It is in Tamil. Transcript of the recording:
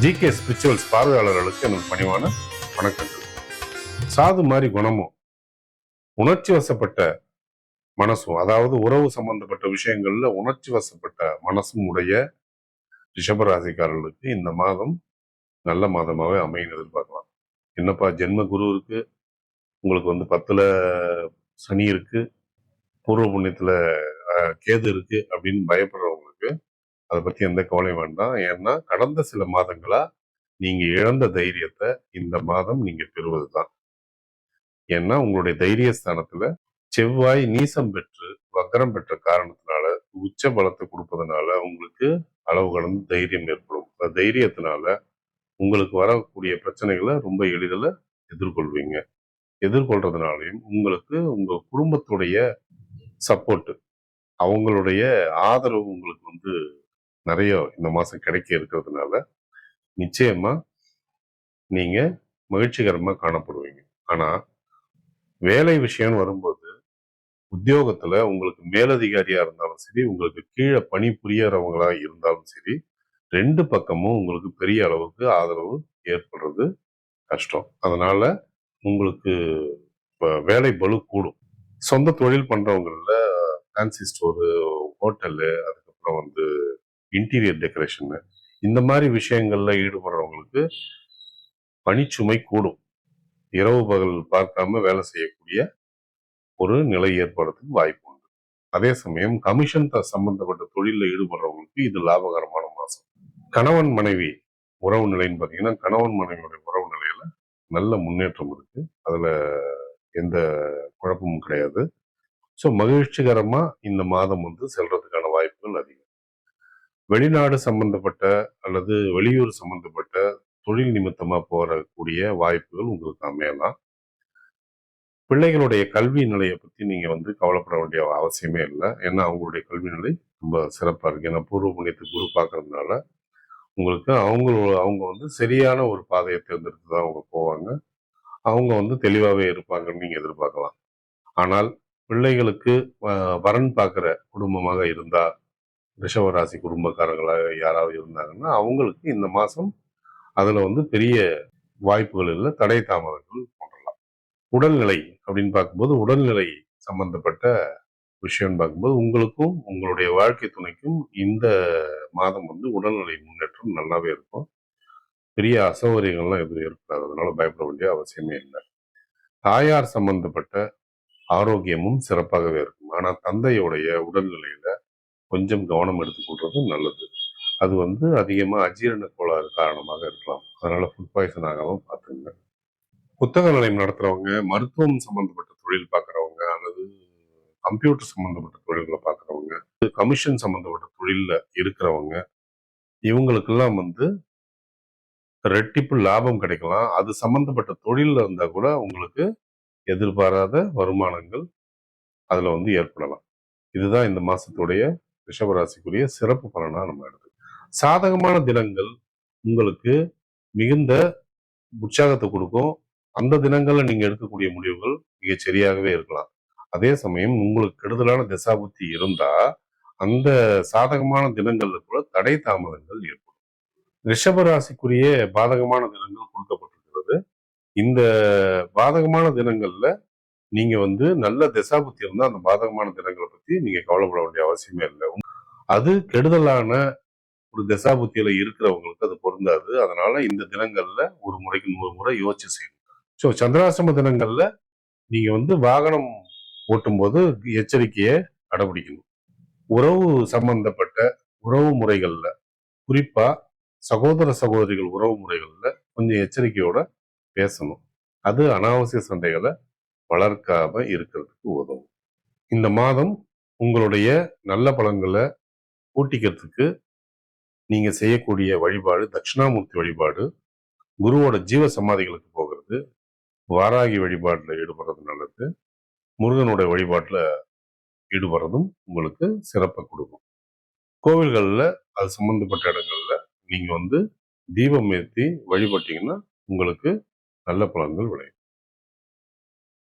ஜி கே ஸ்பிரிச்சுவல்ஸ் பார்வையாளர்களுக்கு எனக்கு பணிவான வணக்கங்கள். சாது மாதிரி குணமும் உணர்ச்சி வசப்பட்ட மனசும் அதாவது உறவு சம்பந்தப்பட்ட விஷயங்கள்ல உணர்ச்சி வசப்பட்ட மனசும் உடைய ரிஷபராசிக்காரர்களுக்கு இந்த மாதம் நல்ல மாதமாகவே அமையும் எதிர்பார்க்கலாம். என்னப்பா ஜென்ம குரு இருக்கு உங்களுக்கு வந்து பத்துல சனி இருக்கு பூர்வ புண்ணியத்துல அஹ், கேது இருக்கு அப்படின்னு பயப்படுறவங்களுக்கு அதை பற்றி எந்த கவலையும் வேண்டாம். ஏன்னா கடந்த சில மாதங்களா நீங்கள் இழந்த தைரியத்தை இந்த மாதம் நீங்க பெறுவதுதான். ஏன்னா உங்களுடைய தைரியஸ்தானத்தில் செவ்வாய் நீசம் பெற்று வக்கரம் பெற்ற காரணத்தினால உச்ச பலத்தை கொடுப்பதனால உங்களுக்கு அளவு கடந்து தைரியம் ஏற்படும். அந்த தைரியத்தினால உங்களுக்கு வரக்கூடிய பிரச்சனைகளை ரொம்ப எளிதில் எதிர்கொள்வீங்க. எதிர்கொள்றதுனாலையும் உங்களுக்கு உங்கள் குடும்பத்துடைய சப்போர்ட்டு அவங்களுடைய ஆதரவு உங்களுக்கு வந்து நிறைய இந்த மாதம் கிடைக்க இருக்கிறதுனால நிச்சயமா நீங்க மகிழ்ச்சிகரமா காணப்படுவீங்க. ஆனா வேலை விஷயம்னு வரும்போது உத்தியோகத்துல உங்களுக்கு மேலதிகாரியா இருந்தாலும் சரி உங்களுக்கு கீழே பணி புரியறவங்களா இருந்தாலும் சரி ரெண்டு பக்கமும் உங்களுக்கு பெரிய அளவுக்கு ஆதரவு ஏற்படுறது கஷ்டம். அதனால உங்களுக்கு வேலை பலு கூடும். சொந்த தொழில் பண்றவங்கள ஃபேன்சி ஸ்டோரு ஹோட்டலு அதுக்கப்புறம் வந்து இன்டீரியர் டெக்கரேஷன் இந்த மாதிரி விஷயங்கள்ல ஈடுபடுறவங்களுக்கு பணிச்சுமை கூடும். இரவு பகல் பார்க்காம வேலை செய்யக்கூடிய ஒரு நிலை ஏற்படுறதுக்கு வாய்ப்பு உண்டு. அதே சமயம் கமிஷன் சம்பந்தப்பட்ட தொழிலில் ஈடுபடுறவங்களுக்கு இது லாபகரமான மாசம். கணவன் மனைவி உறவு நிலைன்னு பார்த்தீங்கன்னா கணவன் மனைவியுடைய உறவு நிலையில நல்ல முன்னேற்றம் இருக்கு. அதுல எந்த குழப்பமும் கிடையாது. ஸோ மகிழ்ச்சிகரமா இந்த மாதம் வந்து செல்றதுக்கான வாய்ப்புகள் அதிகம். வெளிநாடு சம்பந்தப்பட்ட அல்லது வெளியூர் சம்பந்தப்பட்ட தொழில் நிமித்தமாக போகக்கூடிய வாய்ப்புகள் உங்களுக்கு அமையலாம். பிள்ளைகளுடைய கல்வி நிலையை பற்றி நீங்கள் வந்து கவலைப்பட வேண்டிய அவசியமே இல்லை. ஏன்னா அவங்களுடைய கல்வி நிலை ரொம்ப சிறப்பாக இருக்கு. ஏன்னா பூர்வ புண்ணியத்தை குரு பார்க்கறதுனால உங்களுக்கு அவங்க அவங்க வந்து சரியான ஒரு பாதையை தேர்ந்தெடுத்து தான் அவங்க போவாங்க. அவங்க வந்து தெளிவாகவே இருப்பாங்கன்னு நீங்கள் எதிர்பார்க்கலாம். ஆனால் பிள்ளைகளுக்கு வரன் பார்க்குற குடும்பமாக இருந்தால் ரிஷவராசி குடும்பக்காரங்களாக யாராவது இருந்தாங்கன்னா அவங்களுக்கு இந்த மாதம் அதில் வந்து பெரிய வாய்ப்புகள் இல்லை. தடை தாமதங்கள் போன்றலாம் உடல்நிலை அப்படின்னு பார்க்கும்போது உடல்நிலை சம்பந்தப்பட்ட விஷயம்னு பார்க்கும்போது உங்களுக்கும் உங்களுடைய வாழ்க்கை துணைக்கும் இந்த மாதம் வந்து உடல்நிலை முன்னேற்றம் நல்லாவே இருக்கும். பெரிய அசௌகரியங்கள்லாம் எதுவும் இருக்காது அதனால பயப்பட வேண்டிய அவசியமே இல்லை. தாயார் சம்பந்தப்பட்ட ஆரோக்கியமும் சிறப்பாகவே இருக்கும். ஆனால் தந்தையுடைய உடல்நிலையில கொஞ்சம் கவனம் எடுத்துக்கொள்றது நல்லது. அது வந்து அதிகமாக அஜீரண கோளாறு காரணமாக இருக்கலாம். அதனால ஃபுட் பாய்சன் ஆகாமல் பார்த்துங்க. புத்தக நிலையம் நடத்துகிறவங்க மருத்துவம் சம்மந்தப்பட்ட தொழில் பார்க்குறவங்க அல்லது கம்ப்யூட்டர் சம்மந்தப்பட்ட தொழில்களை பார்க்குறவங்க கமிஷன் சம்மந்தப்பட்ட தொழிலில் இருக்கிறவங்க இவங்களுக்கெல்லாம் வந்து ரெட்டிப்பு லாபம் கிடைக்கலாம். அது சம்மந்தப்பட்ட தொழிலில் இருந்தால் கூட உங்களுக்கு எதிர்பாராத வருமானங்கள் அதில் வந்து ஏற்படலாம். இதுதான் இந்த மாதத்துடைய ரிஷபராசிக்குரிய சிறப்பு பலனா நம்ம எடுத்து சாதகமான தினங்கள் உங்களுக்கு மிகுந்த உற்சாகத்தை கொடுக்கும். அந்த தினங்களில் நீங்க எடுக்கக்கூடிய முடிவுகள் மிக சரியாகவே இருக்கலாம். அதே சமயம் உங்களுக்கு கெடுதலான திசாபுத்தி இருந்தா அந்த சாதகமான தினங்கள்ல கூட தடை தாமதங்கள் ஏற்படும். ரிஷபராசிக்குரிய பாதகமான தினங்கள் கொடுக்கப்பட்டிருக்கிறது. இந்த பாதகமான தினங்கள்ல நீங்க வந்து நல்ல திசாபுத்தி இருந்தால் அந்த பாதகமான தினங்களை பத்தி நீங்க கவலைப்பட வேண்டிய அவசியமே இல்லை. அது கெடுதலான ஒரு திசாபுத்தியில இருக்கிறவங்களுக்கு அது பொருந்தாது. அதனால இந்த தினங்கள்ல ஒரு முறைக்கு நூறு முறை யோசிச்சு செய்யணும். ஸோ சந்திராசிரம தினங்கள்ல நீங்க வந்து வாகனம் ஓட்டும்போது எச்சரிக்கையை கடைபிடிக்கணும் உறவு சம்பந்தப்பட்ட உறவு முறைகள்ல குறிப்பா சகோதர சகோதரிகள் உறவு முறைகள்ல கொஞ்சம் எச்சரிக்கையோட பேசணும். அது அனாவசிய சண்டைகளை வளர்க்காம இருக்கிறதுக்கு உதவும். இந்த மாதம் உங்களுடைய நல்ல பலன்களை கூட்டிக்கிறதுக்கு நீங்கள் செய்யக்கூடிய வழிபாடு தட்சிணாமூர்த்தி வழிபாடு குருவோட ஜீவ சமாதிகளுக்கு போகிறது வாராகி வழிபாட்டில் ஈடுபடுறது நல்லது முருகனுடைய வழிபாட்டில் ஈடுபடுறதும் உங்களுக்கு சிறப்பை கொடுக்கும். கோவில்களில் அது சம்பந்தப்பட்ட இடங்களில் நீங்கள் வந்து தீபம் ஏற்றி வழிபட்டீங்கன்னா உங்களுக்கு நல்ல பலன்கள் விளையும்.